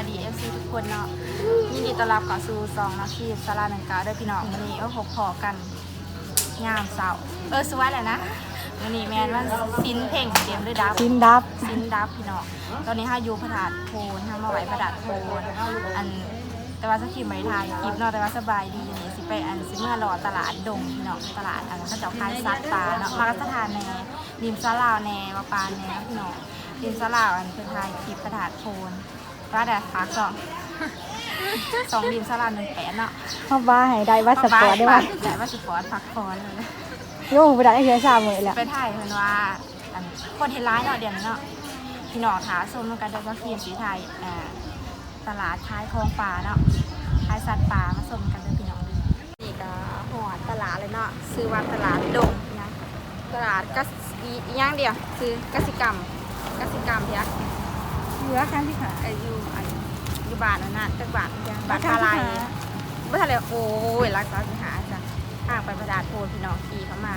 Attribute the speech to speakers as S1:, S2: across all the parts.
S1: ายดีเอฟซีทุกคนเนาะยินดีต้อนรับเข้าสู่ซองนาทีสาราหนังกาด้วยพี่น้องวันนี้ก็พบพอกันงามเสาเออสวยแหละนะวันนี้แมนว่าซินเพ่งเกมด้วยดับ
S2: ซินดับ
S1: ซินดับพี่น้องตอนนี้ห้าอยู่พระธาตุโพนห้ามาไหวพระธาตุโพนอันแต่ว่าสกิปไม่ทายคลิปเนาะแต่ว่าสบายดีอย่างนี้สิไปอันสิเมื่อรอตลาดดงพี่น้องตลาดอันเขาเจ้าขายซัดปลาเนาะมากระสถานในริมซาลาวในวาปานในนะพี่น้องริมซาลาวอันคือทายคลิปพระธาตุโพน ว่าแต่พักสองสองริมซาลาวหนึ่งแปดเนาะ
S2: เข้าบ้าให้ได้ว่าสปอร์ตได้ว่า
S1: แต่ว่าสปอร์ตพักฟอนเลยนะ
S2: โย่ไปได้เฮียสามมือแล้ว
S1: ไปถ่ายเพิ่นว่าอันคนเห็นร้ายเนาะเดี๋ยวนี้เนาะพี่น้องขาส้มมันกันได้ว่าเพียนสีไทยอ่าตลาดท้ายคลองป่าเนาะท้ายสัตว์ป่ามาส้มกันเด้อพี่น้องเด้อนี่ก็หอดตลาดเลยเนาะซื้อว่าตลาดดงนะตลาดก็อีอีอย่างเดียว คือกสิกรรมกสิกรรมเพีย
S2: เหลือครั้งที่ขา
S1: ไอายุอันอยู่บานนั่นน่ะจักบาทจังบาทอะไรบ่ทันเลยโอ้ยรักษาสิหาจ้ะทางไปประดาดโพนพี่น้องขี่เข้ามา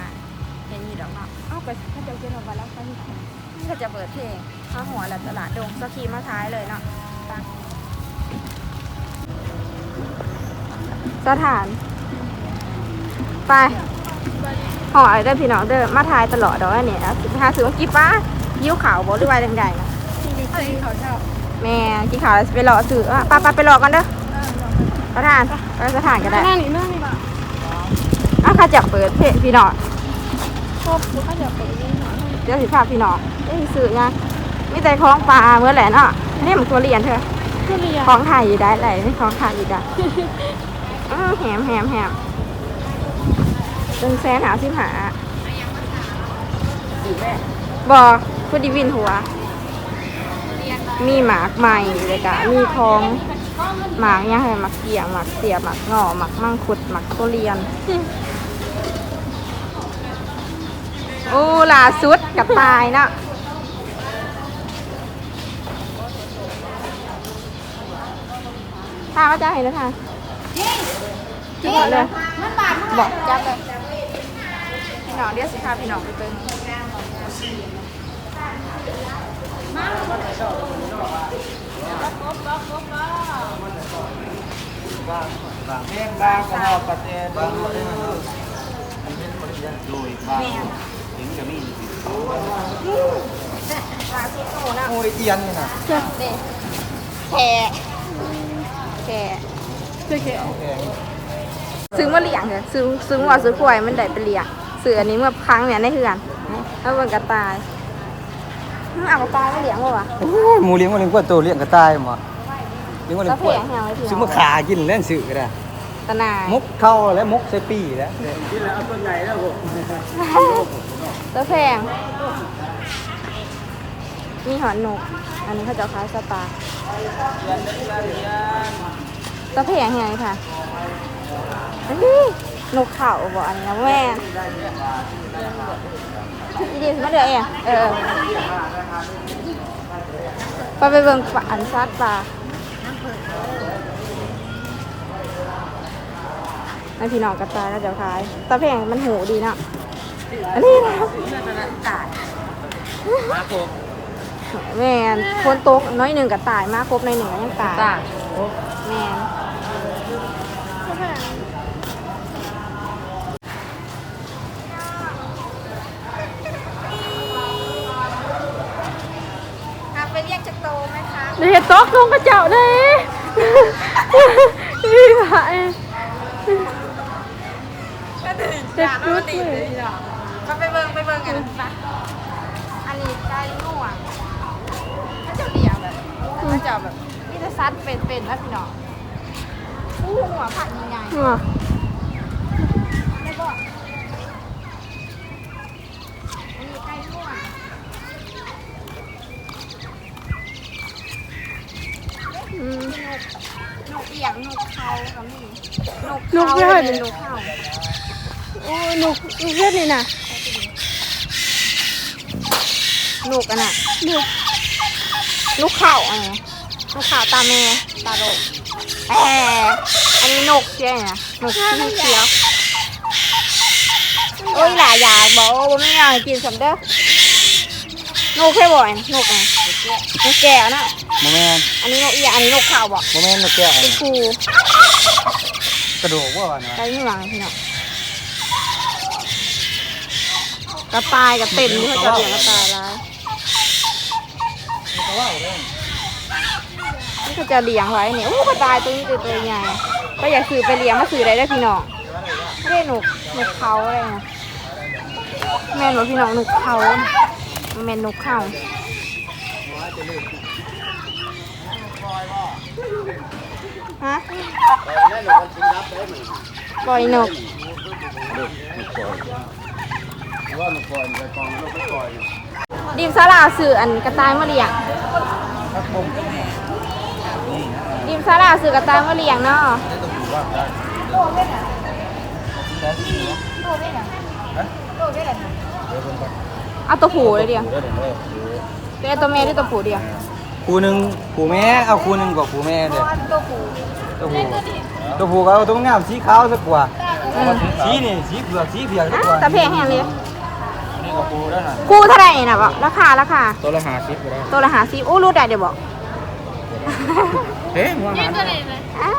S1: เห็นอยู่ดอกเนาะ
S2: เอ้าไปถ้าเจ้าเจ้ามาแล้วครั้งที่ขา
S1: ก็จะเปิดเพลงข้าหัวและตลาดดงสกีมาท้ายเลยเนาะสถาน ไปหอยได้พี่น้องเด้อมาทายตลอดดอกอันนี้นะสิบห้าซื้อมากี่ป้ายิ้วขาวบ่หรือว่าใดงๆนะ
S2: ที่นี่ที่เขาเจ้า
S1: แม่กี่ขาวแล้วสิไปหล่อซื้ออะป้าป้าไปหล่อกันเด้อสถานไปสถานก็ได้
S2: หน้านี่หน้านี่บ่
S1: อะข้าจะเปิดเพลงพี่น้อง
S2: ครบดูเขาจะไปนี่หน่อย
S1: เดี๋ยวสิพาพี่น้องเอ้ยซื้อไงมีแต่ของปลาเมื่อแหละเนาะนี่มันตัวเรียนเถอะ
S2: คือเรีย
S1: ของถ่ายอยู่ได้ไหลไม่ของถ่ายอยู่ได้อื้อแหมแหมแหมตึงแสนหาสิบหาบอพูดดีวินหัว มีหมากใหม่เลยกะมีทองหมากยังไงหมากเกี่ยงหมากเสียบหมากงอหมากมังคุดหมากตุเรียน โอ้ล่าสุดกับตายเนาะถ้าว่าจะเห็นแล้วค่ะจริงเลยบอกจับเลยพี่น้องเดี๋ยวสิพาพี่น้องไปเบิ่ง
S3: เพียงบางก็นอกประเทศบางประเทศโดยบางถึงจะมี
S1: ล่าสุดโอ้นะ
S3: โอ้ยเตียนนี่นะ
S1: เด็กแข่แข่
S2: เจ๊เก๋
S3: แพง
S1: ซื้อมาเลี้ยงเลยซื้อซื้อว่าซื้อกล้วยมันได้ไปเลี้ยงซื้ออันนี้เมื่อครั้งเนี่ยในเฮือนแล้วเบิ่งกระต่าย อื้อเอากระต่ายมาเลี้ยงบ่วะ
S3: โอ้ยหมูเลี้ยงมาเลี้ยงกว่าตัวเลี้ยงกระต่ายมาเลี้ยงมาเลี้ยงกล้วย
S1: แล้วแพงแฮงเลยพี่น้อง
S3: ซื้อมาขากินเล่นสื่อก็ได้
S1: ตะนาย
S3: มุกเข้าแล้วมุกใส่ปีแล้วกินแล้วเอาตัวใหญ่แล้วผม
S1: ตะแพงมีหอนนก อันนี้เขาจะขายสปาตะแพงแฮงค่ะอันนี้นกเขาบ่อันนี้นะแม่อีเดียมาเดือเองเออไปไปเบิ่งปลาอันซัดปลาให้พี่น้องกระจายแล้วเดี๋ยวขายตะแพงมันหูดีเนาะอันนี้นะตาย
S3: มาโก
S1: แม่นคนโต๊ะน้อยหนึ่งกับตายมากครบในหนึ่งก็ยังตายแม่น โตไหมคะ
S2: เดี๋ยวตกลงกระเจ้าเลยนี่ค่ะเด็กชุดเลย
S1: มาไปเบิ่งไปเบิ่งกันปะอันนี้ไก่ง่วงถ้าจะเลี้ยงแบบถ้าจะแบบนี่จะซัดเป็นๆแล้วพี่น้องอู้หัวผัดยังไง
S2: หัว
S1: ไม่บอกอันนี้ไก่ง่วงอืมนก เอียงนกเขาก็มีนกเขาเป็นนกเขา
S2: โอ้หนุกเพื่อนนี่นะ
S1: นกอันน่ะนกนกเขาอันนี้นกเขาตาแม่ตาโลกแออันนี้นกเชียนะนกที่เขียวโอ้ยหลายอยากบอกว่าไม่อยากกินสำเด้อนกแค่บ่อยนกไง
S3: เน
S1: กแก้วนะ
S3: โมแมน
S1: อันนี้นกเอียอันนี้นกเขาบอก
S3: โมแมนนกแก้ว
S1: เป็นครู
S3: กระโดดว่าวัน
S1: ไก่เหงืองพี่น้องกระต่ายกับเต็มที่เขาจะเลี้ยงกระต่ายร้าย
S3: ก็ว่าเรื่อง
S1: นี่เขาจะเลี้ยงไว้เนี่ยโอ้กระต่ายตัวนี้ตัวตัวใหญ่ก็อยากซื้อไปเลี้ยงมาซื้อได้ได้อพี่น้องไม่ได้นกนกเขาอะไรนะแม่นว่าพี่น้องนกเขาแม่นนกเขา ฮะปล่อยนก
S3: ว่านกปล่อยไปกองนกไม่ปล่อย
S1: ดิมซาลาสื่ออันกระต่ายมาเลี้ยงดิมซาลาสื่อกระต่ายมาเลี้ยงเนาะ
S3: ต้องดูว่าได้แล้วที่นี่ฮะเดี๋ยวเพิ่นก่อน
S1: เอาตัวผูเลยเดียว
S3: เดี๋ยวเดี๋ยวเดี๋ยว
S1: เป็นตัวแม่หรือตัวผูเดียว
S3: ครูหนึ่งครูแม่เอาครูหนึ่งกับครูแม่เด้อ
S1: ตัวผู
S3: ตัวผู้ตัวผู้ก็เอาตัวงามสีขาวสักกว่าสีนี่สีเผือกสีเผือกสักกว่า
S1: ตะเพงแห้งเลย
S3: นี่ก็ครูแล้วน่ะ
S1: คู่เท่าไหร่น่ะบอกราคาราคา
S3: ตัวละห้าสิบก็ได้
S1: ตัวละหาซีอู้รู้ได้เดี๋ยวบอก
S3: เฮ้ยหัวหมัน
S1: อ้า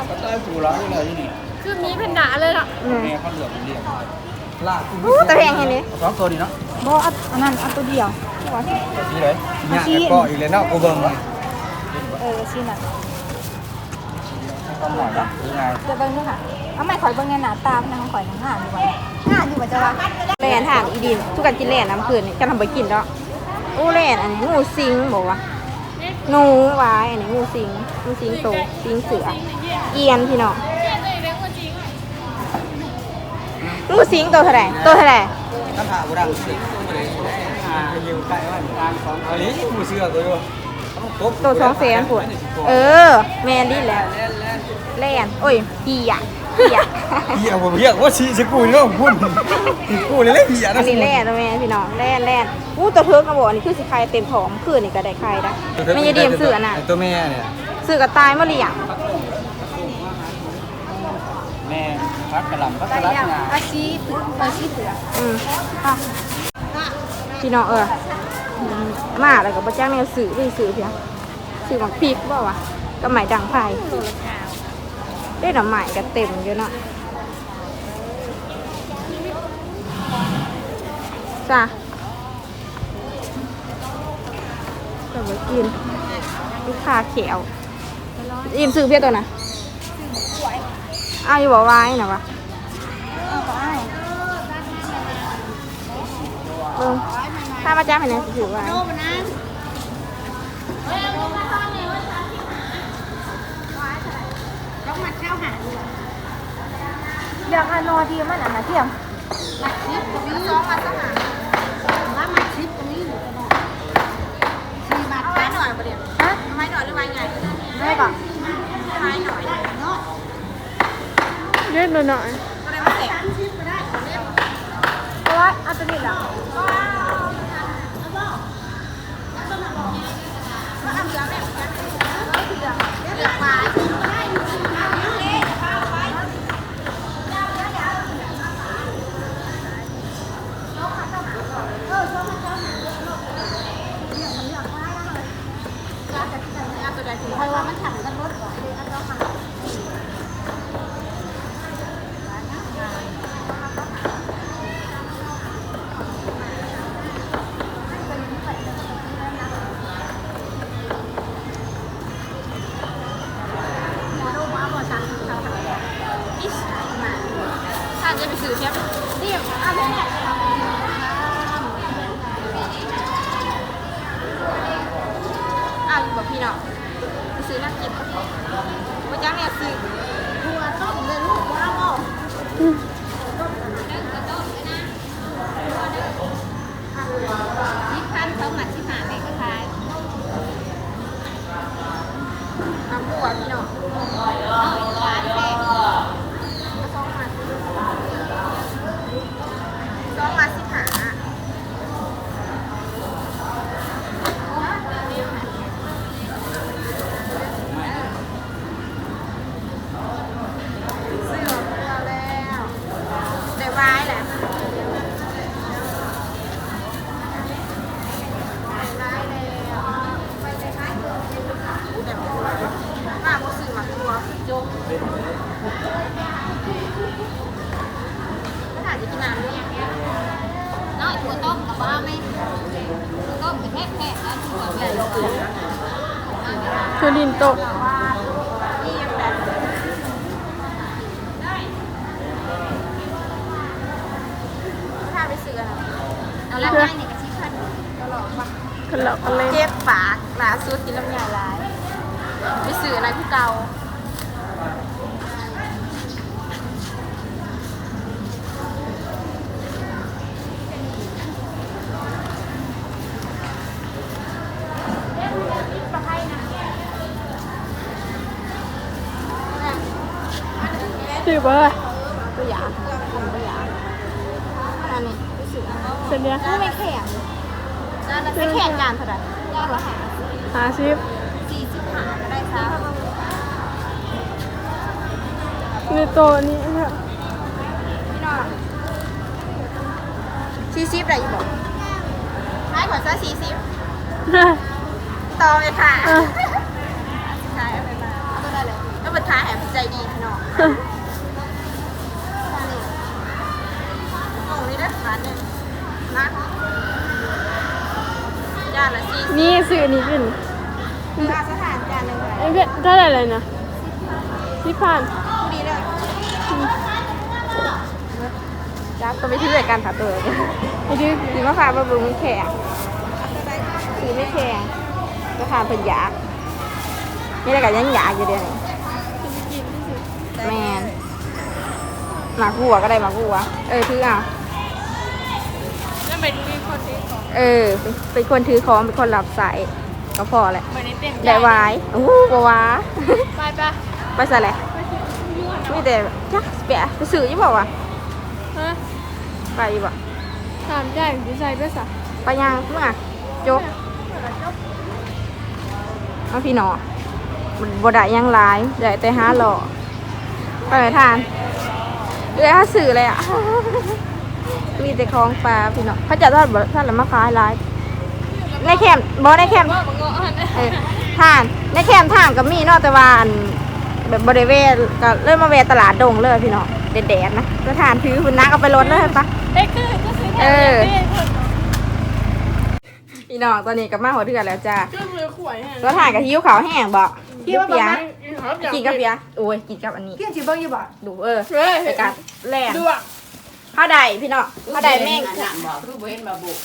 S1: ว
S3: ก็ได้ผู้ร้ายเลยนี่
S2: คือมีเป็นหนาเลยล่ะ
S1: อืม
S3: แม่เขาเหลือกเรียกลาก
S1: อู้ตะเพงแห้งเลย
S3: สองตัวดีเนาะ
S1: บอเอาอันนั้นเอาตัวเดียว
S3: สีเลยเนี่ยก็อีกเลยเนาะกูเบิ่งมัน
S1: เออชิ้นน่ะ
S3: ต้องหน่อยนะยังไง
S1: จะเบิ้งด้วยค่ะเอาไม่ข่อยเบิ้งในหน้าตาเป็นของข่อยหนังห่านอยู่ไว้ห่านอยู่ว่าจะว่าแล่นห่านอีดินทุกกันกินแล่นน้ำคืนนี่จะทำไปกินแล้วอู้แล่นอันนี้งูสิงบอกว่าหนูไว้อันนี้งูสิงงูสิงโตสิงเสือเอียนพี่น้องงูสิงตัวเท่าไหร่ตัวเท่าไหร่
S3: น้ำผ่าบุดังสิอ่า อยู่ใกล้ว่าตามสองอันนี้กูเชื่อตัวอยู่
S1: ตัวสองแสนปวดเออ แมนดิแล้วแล่นโอ้ยเหี้ยเหี้ย
S3: เหี้ยผมเรียว่าชีสกูนี่ก็พุ่นกูนี่เลยเหี้ย
S1: อั
S3: นะ
S1: นนี้แล่นนะแม่พี่น้องแล่นแล่นอู้ตัวเทิร์กนะบอกนนี้คือสิไข่เต็มท้องคืนนี่ก็ได้ไข่ได้ไม่ยดีมซื้อน่ะ
S3: ตัวแม่เนี่ย
S1: ซื้อกระตายมาเลี้ยง
S3: แม่พักกระหล่ำพักกระลัง
S1: อาชีเสือาชีพเสืออืมอะ พี่น้องเอออืมมาแล้วก็บ่จ้างแนวสื่อไปสื่อเพียงสื่อของพริกบ่วะก็หมายดังไผ่ได้หน่อไม้ก็เต็มอยู่เนาะจ้ะก็ไปกินลูกค้าเขียวอิ่มซื้อเพียตัวน่ะอ้าวอยู่บอกไว้นะวะเบิ่ง ถ้ามาจ้าให้นะถือไว้อยากนอนทีมันอะนะเที่ยงสองมาสหาว่ามาชิปตรงนี้หรือจะนอนสี่บาทไม้หน่อยประเดี๋ยวฮะไม้หน่อยหรือไม้ไงไม่ก่อนไม้หน่อยเนาะ
S2: เล่นหน่อย
S1: ก็ได้มาแตะเพราะว่าอัตติดอะเ Rửa. ว่าไม่ก็แค่แค่แล้วถือว่าไม่
S4: ได้
S2: คือดินตก
S4: เอาละได้เนี่ยกะชิคัน
S1: ก็
S2: หลอกกันเลย
S1: เจ็บฝากลาสุดกินลำไยร้ายไปสื่ออะไรผู้เก่า
S2: จืบเลย
S1: ตัวอย่างตัวอย่างอันนี้ไปซื้อ
S2: เสร็จเนี่ย
S1: ไม่แข็งไม่แข็งจานเท่าไหร่ยอดละหา
S2: หาซิป
S1: สี่สิบห้าก็ได้ซะ
S2: ในโตะนี้ค่ะ
S1: พี่น้องสี่สิบได้อยู่บอกให้ขอซะสี่สิบต่อเลยค่ะ
S2: เออ
S1: ขายเอาไปมาก็ได้เลยก็เป็นท้ายแอบใจดีพี่น้องนี่โอ้นี่ได้ร้านเนี่ยนะจา นละสี่สิบ
S2: นี่สื่อนี้เป็น
S1: คืออาสถานจานหนึ่งเลย
S2: ไอ้เบ็ดเท่าไหร่เลยนะที่ผ่าน
S1: ผู้ดีเลยจ้าก็ไปที่รายการผ่าตัวเลย
S2: ไอ้ดื้อ
S1: สีมะพร้าวบำรุงไม่แข็งสีไม่แข็งก็ทานเป็นยากนี่แหละกันยังยากอยู่เดียวนี้แมนหมากบัวก็ได้หมากบัวเออถือเอา
S2: แล้ว เป็นมีคนที่ของ
S1: เออ เป็นคนถือของเป็นคนรับสายก็พอแหละ
S2: เหมือนในเต็ม
S1: ได้วายโอ้โหบวา
S2: ไปปะ
S1: ไปใส่แหละมีแต่จักเปียไปซื้อยี่บอกว่ะ
S2: ฮะ
S1: ไปยี่บอก
S2: ถามใจดีใจด้วยสะ
S1: ไปยังเมื่อจบเอาพี่หนอมันบได้หยังหลายได้แต่ห้าหล่อไปไหนทานเอ้ยห้าสื่อเลยอะ มีแต่ของปลาพี่หนอเขาจะทอดบ่ทอดแล้วมาขายหลายในแคมป์บ่ในแคมป์
S2: ว่ามันก็อัน
S1: เออทานในแคมป์ทานก็มีเนอกแต่ว่าอันแบบบริเวณก็เริ่มมาเวะตลาดดงเลยพี่น้องเด็ดๆนะก็ทานถือคุณนักเอาไปรถเลยปะ
S2: เอ้ยคือก็ซื้อ
S1: เออ
S2: เพื่อน
S1: พี่น้องตอนนี้ก็มาหัวเถื่อนแล้วจ้า
S2: ก็มือขวายฮะ
S1: แล้วถ่านกับหิ้วขาวแห้งบอก
S2: คิดว่า
S1: เปีย
S2: ประมาณ
S1: กินกับเปียโอ้ยกินกับอันนี้
S2: เกี่ยงจีเบิ้งยี่บ่
S1: ดูเออ
S2: เฮ้ย
S1: ไปกันแล่
S2: ดูอะ
S1: ข้าวใดพี่น้องข้าวใดแม่ง
S3: บอกรูปเห็นมาบุก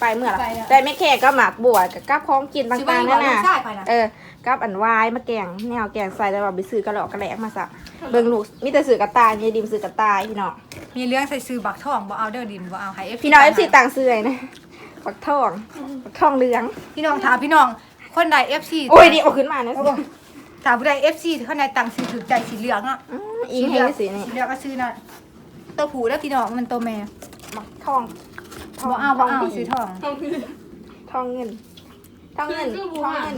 S1: ไปเมื่อไหร่แต่ไม่แค่ก็หมักบวชกับกับของกินต่างๆนั่นน่ะเออกับอันวายมาแกงแนวแกงใส่แล้วว่าไปซื้อกระหลอกกระแหลกมาสักเบิ่งลูกมีแต่ซื้อกระต่ายมีดิมซื้อกระต่ายพี่น้อง
S5: มีเรื่องใส่ซื้อบักทองบ่เอาเด้อดินบ่เอาให้ FC
S1: พี่น้องเอฟซีต่างซื้อไงนะปักทองปักทองเหลือง
S5: พี่น้องถามพี่น้องคนใด FC
S1: โอ้ยดีเอาขึ้นมาเนี่ยสิ
S5: ถามผู้ใด FC คนใดต่างซื้อถูกใจสีเหลืองอะ
S1: อืมอิงให้สีนี่
S5: สีเหลืองก็ซื้อน่ะ ตัวผู้แล้วพี่น้องมันตัวแม่
S1: ปักทอง
S5: บ่เอาบ่เอา
S1: ดี
S5: ซื้อทอง
S1: ทองเงินทองเงินทองเงิน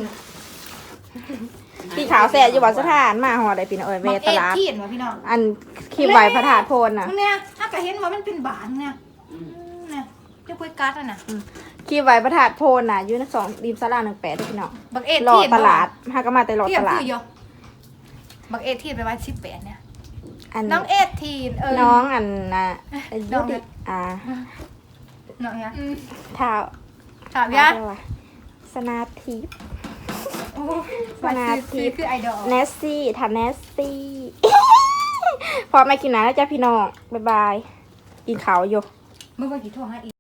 S1: พี่ขาวแซ่อยู่บ่สถานมาหอได้พี่น้องเอ้ยเว
S5: มัก
S1: ต
S5: เอ็ด
S1: ลาด
S5: ที่เห็นบ่พี่น้อง
S1: อันคีบไว้พระธาตุโพนน่ะ
S5: เนี่ยถ้าก็เห็นว่ามันเป็นบานเนี่ยเนี่ยเจ้าปุ้ยกัดอะน่ะ
S1: คีบไว้พระธาตุโพนน่ะอยู่ในสองริมสลาหนึ่งแปดพี่น้อง
S5: บักเอ็ด
S1: รอ
S5: ที่เห็น
S1: ต
S5: บ่
S1: ลาดฮาก็มาแต่รอ
S5: ที่เห็
S1: ต
S5: น
S1: ลาด
S5: คืออยู่บักเอ็ดที่ไปไว้18เนี่ย
S1: อัน
S5: น้องเอ็ดทีนเออ
S1: น้องอันน่ะอา
S5: น้
S1: ยุ
S5: อง
S1: ดิ
S5: น่ะ
S1: อ่า
S5: น้องเนี่ย
S1: เท้า
S5: ถามยะ
S1: เท้าสนาทิพย์
S5: โอ้ว่าซื้อซื้อคือไอดอล
S1: เนสซี่ทาเนสซี่ พอมากินนะแล้วจ้าพี่น้อง บ๊ายบาย กินขาวอยู่
S5: เมื่อวันกี่ทั่วให้อีก